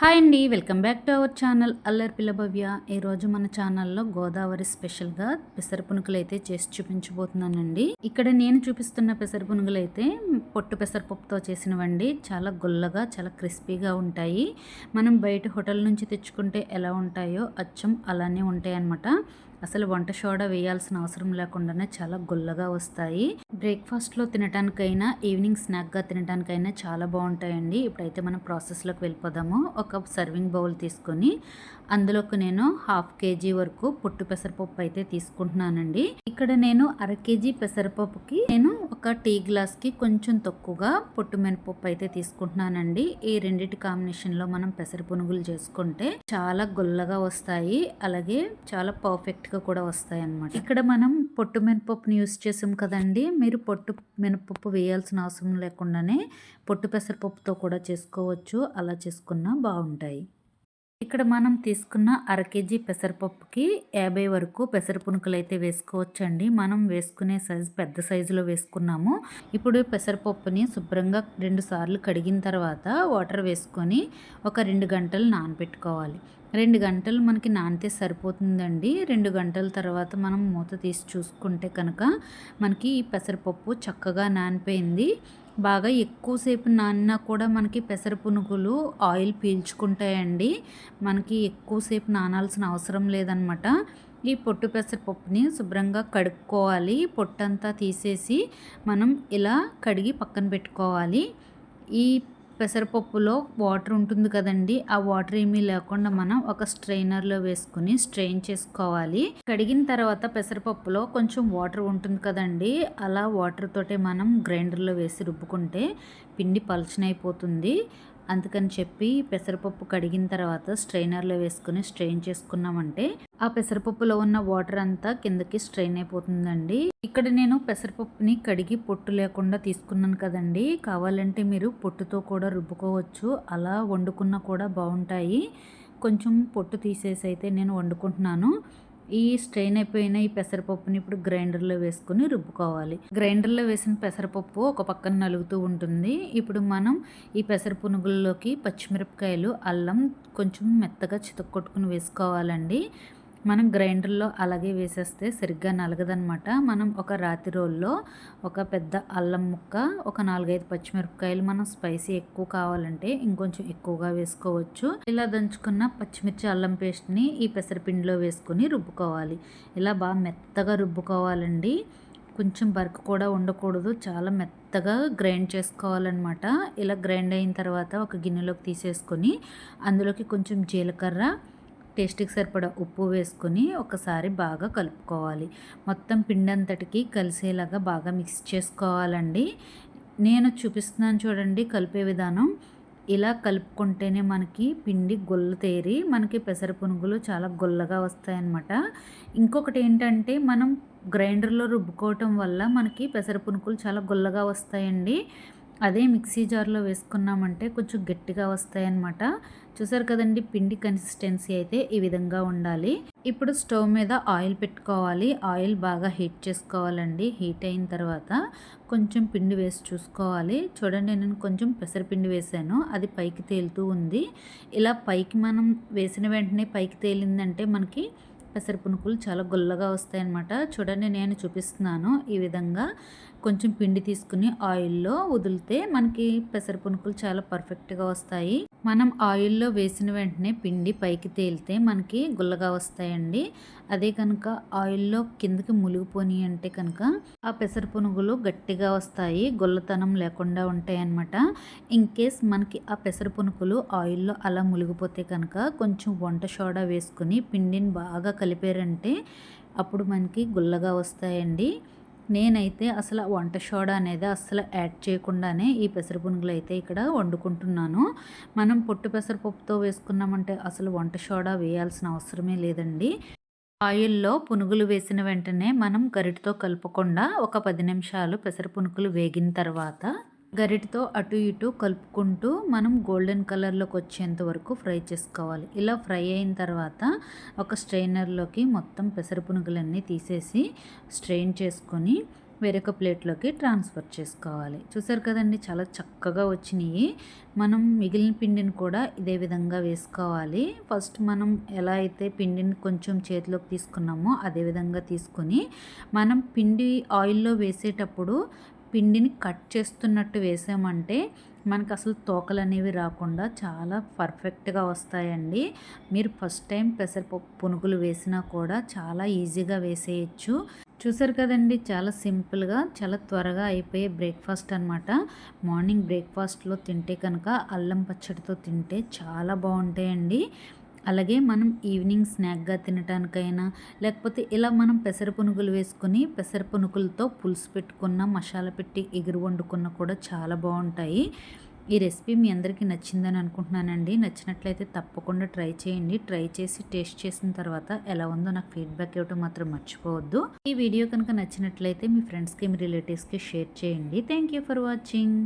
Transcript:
Hi అండి welcome back to our channel Allari Pillabhavya ఈరోజు మన ఛానల్లో గోదావరి స్పెషల్గా పెసర పునుకులు అయితే చేసి చూపించబోతున్నానండి. ఇక్కడ నేను చూపిస్తున్న పెసర పునుగులు అయితే పొట్టు పెసరపప్పుతో చేసినవండి. చాలా గుల్లగా చాలా క్రిస్పీగా ఉంటాయి. మనం బయట హోటల్ నుంచి తెచ్చుకుంటే ఎలా ఉంటాయో అచ్చం అలానే ఉంటాయి అన్నమాట అసలు వంట సోడా వేయాల్సిన అవసరం లేకుండానే చాలా గుల్లగా వస్తాయి. బ్రేక్ఫాస్ట్లో తినటానికైనా ఈవినింగ్ స్నాక్గా తినటానికైనా చాలా బాగుంటాయండి. ఇప్పుడైతే మనం ప్రాసెస్లోకి వెళ్ళిపోదాము. ఒక సర్వింగ్ బౌల్ తీసుకొని అందులోకి నేను హాఫ్ కేజీ వరకు పొట్టు పెసరపప్పు అయితే తీసుకుంటున్నానండి. ఇక్కడ నేను అర కేజీ పెసరపప్పుకి నేను ఒక టీ గ్లాస్కి కొంచెం తక్కువగా పొట్టు మినపప్పు అయితే తీసుకుంటున్నానండి. ఈ రెండింటి కాంబినేషన్లో మనం పెసర పునుగులు చేసుకుంటే చాలా గుల్లగా వస్తాయి. అలాగే చాలా పర్ఫెక్ట్ గా కూడా వస్తాయి అన్నమాట ఇక్కడ మనం పొట్టు మినపప్పుని యూస్ చేసాం కదండి. మీరు పొట్టు మినపప్పు వేయాల్సిన అవసరం లేకుండానే పొట్టు పెసరపప్పుతో కూడా చేసుకోవచ్చు. అలా చేసుకున్నా బాగుంటాయి. ఇక్కడ మనం తీసుకున్న అర కేజీ పెసరపప్పుకి యాభై వరకు పెసర పునుకులు అయితే వేసుకోవచ్చండి. మనం వేసుకునే సైజు పెద్ద సైజులో వేసుకున్నాము. ఇప్పుడు పెసరపప్పుని శుభ్రంగా రెండు సార్లు కడిగిన తర్వాత వాటర్ వేసుకొని ఒక రెండు గంటలు నానబెట్టుకోవాలి రెండు గంటలు మనకి నానితే సరిపోతుందండి. రెండు గంటల తర్వాత మనం మూత తీసి చూసుకుంటే కనుక మనకి ఈ పెసరపప్పు చక్కగా నానిపోయింది. బాగా ఎక్కువసేపు నానినా కూడా మనకి పెసర పునుగులు ఆయిల్ పీల్చుకుంటాయండి. మనకి ఎక్కువసేపు నానాల్సిన అవసరం లేదనమాట. ఈ పొట్టు పెసరపప్పుని శుభ్రంగా కడుక్కోవాలి. పొట్టంతా తీసేసి మనం ఇలా కడిగి పక్కన పెట్టుకోవాలి. ఈ పెసరపప్పులో వాటర్ ఉంటుంది కదండి ఆ వాటర్ ఏమీ లేకుండా మనం ఒక స్ట్రైనర్లో వేసుకుని స్ట్రెయిన్ చేసుకోవాలి. కడిగిన తర్వాత పెసరపప్పులో కొంచెం వాటర్ ఉంటుంది కదండి అలా వాటర్ తోటే మనం గ్రైండర్లో వేసి రుబ్బుకుంటే పిండి పలచనైపోతుంది. అందుకని చెప్పి పెసరపప్పు కడిగిన తర్వాత స్ట్రైనర్లో వేసుకుని స్ట్రెయిన్ చేసుకున్నామంటే ఆ పెసరపప్పులో ఉన్న వాటర్ అంతా కిందకి స్ట్రెయిన్ అయిపోతుందండి. ఇక్కడ నేను పెసరపప్పుని కడిగి పొట్టు లేకుండా తీసుకున్నాను కదండి. కావాలంటే మీరు పొట్టుతో కూడా రుబ్బుకోవచ్చు. అలా వండుకున్నా కూడా బాగుంటాయి. కొంచెం పొట్టు తీసేసి అయితే నేను వండుకుంటున్నాను. ఈ స్ట్రెయిన్ అయిపోయిన ఈ పెసరపప్పుని ఇప్పుడు గ్రైండర్లో వేసుకుని రుబ్బుకోవాలి. గ్రైండర్లో వేసిన పెసరపప్పు ఒక పక్కన నలుగుతూ ఉంటుంది. ఇప్పుడు మనం ఈ పెసర పునుగుల్లోకి పచ్చిమిరపకాయలు అల్లం కొంచెం మెత్తగా చితక్కొట్టుకుని వేసుకోవాలండి. మనం గ్రైండర్లో అలాగే వేసేస్తే సరిగ్గా నలగదనమాట మనం ఒక రాతి రోల్లో ఒక పెద్ద అల్లం ముక్క ఒక నాలుగైదు పచ్చిమిరపకాయలు మనం స్పైసీ ఎక్కువ కావాలంటే ఇంకొంచెం ఎక్కువగా వేసుకోవచ్చు. ఇలా దంచుకున్న పచ్చిమిర్చి అల్లం పేస్ట్ని ఈ పెసరపిండిలో వేసుకొని రుబ్బుకోవాలి. ఇలా బాగా మెత్తగా రుబ్బుకోవాలండి. కొంచెం బర్క్ కూడా ఉండకూడదు. చాలా మెత్తగా గ్రైండ్ చేసుకోవాలన్నమాట. ఇలా గ్రైండ్ అయిన తర్వాత ఒక గిన్నెలోకి తీసేసుకొని అందులోకి కొంచెం జీలకర్ర టేస్ట్కి సరిపడా ఉప్పు వేసుకొని ఒకసారి బాగా కలుపుకోవాలి. మొత్తం పిండి అంతటికి కలిసేలాగా బాగా మిక్స్ చేసుకోవాలండి. నేను చూపిస్తున్నాను చూడండి కలిపే విధానం. ఇలా కలుపుకుంటేనే మనకి పిండి గొల్ల తేరి మనకి పెసర పునుగులు చాలా గొల్లగా వస్తాయన్నమాట. ఇంకొకటి ఏంటంటే మనం గ్రైండర్లో రుబ్బుకోవటం వల్ల మనకి పెసర పునుకులు చాలా గొల్లగా వస్తాయండి. అదే మిక్సీ జార్లో వేసుకున్నామంటే కొంచెం గట్టిగా వస్తాయన్నమాట. చూసారు కదండి పిండి కన్సిస్టెన్సీ అయితే ఈ విధంగా ఉండాలి. ఇప్పుడు స్టవ్ మీద ఆయిల్ పెట్టుకోవాలి. ఆయిల్ బాగా హీట్ చేసుకోవాలండి. హీట్ అయిన తర్వాత కొంచెం పిండి వేసి చూసుకోవాలి. చూడండి నేను కొంచెం పెసరపిండి వేసాను. అది పైకి తేలుతూ ఉంది. ఇలా పైకి మనం వేసిన వెంటనే పైకి తేలిందంటే మనకి పెసర పునుకులు చాలా గుల్లగా వస్తాయన్నమాట. చూడండి నేను చూపిస్తున్నాను ఈ విధంగా. కొంచెం పిండి తీసుకుని ఆయిల్లో వదిలితే మనకి పెసర పునుకులు చాలా పర్ఫెక్ట్గా వస్తాయి. మనం ఆయిల్లో వేసిన వెంటనే పిండి పైకి తేలితే మనకి గుల్లగా వస్తాయండి. అదే కనుక ఆయిల్లో కిందకి మునిగిపోని అంటే కనుక ఆ పెసర పునుగులు గట్టిగా వస్తాయి. గుల్లతనం లేకుండా ఉంటాయి అన్నమాట ఇన్ కేస్ మనకి ఆ పెసర పునుకులు ఆయిల్లో అలా మునిగిపోతే కనుక కొంచెం వంట సోడా వేసుకుని పిండిని బాగా కలిపారంటే అప్పుడు మనకి గుల్లగా వస్తాయండి. నేనైతే అసలు వంట సోడా అనేది అసలు యాడ్ చేయకుండానే ఈ పెసర పునుగులు అయితే ఇక్కడ వండుకుంటున్నాను. మనం పొట్టు పెసరపప్పుతో వేసుకున్నామంటే అసలు వంట సోడా వేయాల్సిన అవసరమే లేదండి. ఆయిల్లో పునుగులు వేసిన వెంటనే మనం గరిటతో కలుపకుండా ఒక పది నిమిషాలు పెసర పునుగులు వేగిన తర్వాత గరిటతో అటు ఇటు కలుపుకుంటూ మనం గోల్డెన్ కలర్లోకి వచ్చేంత వరకు ఫ్రై చేసుకోవాలి. ఇలా ఫ్రై అయిన తర్వాత ఒక స్ట్రైనర్లోకి మొత్తం పెసర పునుగులన్నీ తీసేసి స్ట్రెయిన్ చేసుకొని వేరొక ప్లేట్లోకి ట్రాన్స్ఫర్ చేసుకోవాలి. చూసారు కదండి చాలా చక్కగా వచ్చినాయి. మనం మిగిలిన పిండిని కూడా ఇదే విధంగా వేసుకోవాలి. ఫస్ట్ మనం ఎలా అయితే పిండిని కొంచెం చేతిలోకి తీసుకున్నామో అదే విధంగా తీసుకొని మనం పిండి ఆయిల్లో వేసేటప్పుడు పిండిని కట్ చేస్తున్నట్టు వేసామంటే మనకు అసలు తోకలు అనేవి రాకుండా చాలా పర్ఫెక్ట్గా వస్తాయండి. మీరు ఫస్ట్ టైం పెసరపప్పు పునుగులు వేసినా కూడా చాలా ఈజీగా వేసేయచ్చు. చూసారు కదండి చాలా సింపుల్గా చాలా త్వరగా అయిపోయే బ్రేక్ఫాస్ట్ అనమాట మార్నింగ్ బ్రేక్ఫాస్ట్లో తింటే కనుక అల్లం పచ్చడితో తింటే చాలా బాగుంటాయండి. అలాగే మనం ఈవినింగ్ స్నాక్గా తినటానికైనా లేకపోతే ఇలా మనం పెసర పునుగులు వేసుకుని పెసర పునుగులతో పులుసు పెట్టుకున్న మసాలా పెట్టి ఎగురు వండుకున్న కూడా చాలా బాగుంటాయి. ఈ రెసిపీ మీ అందరికీ నచ్చిందని అనుకుంటున్నానండి. నచ్చినట్లయితే తప్పకుండా ట్రై చేయండి. ట్రై చేసి టేస్ట్ చేసిన తర్వాత ఎలా ఉందో నాకు ఫీడ్బ్యాక్ ఇవ్వటం మాత్రం మర్చిపోవద్దు. ఈ వీడియో కనుక నచ్చినట్లయితే మీ ఫ్రెండ్స్కి మీ రిలేటివ్స్కి షేర్ చేయండి. Thank you for watching.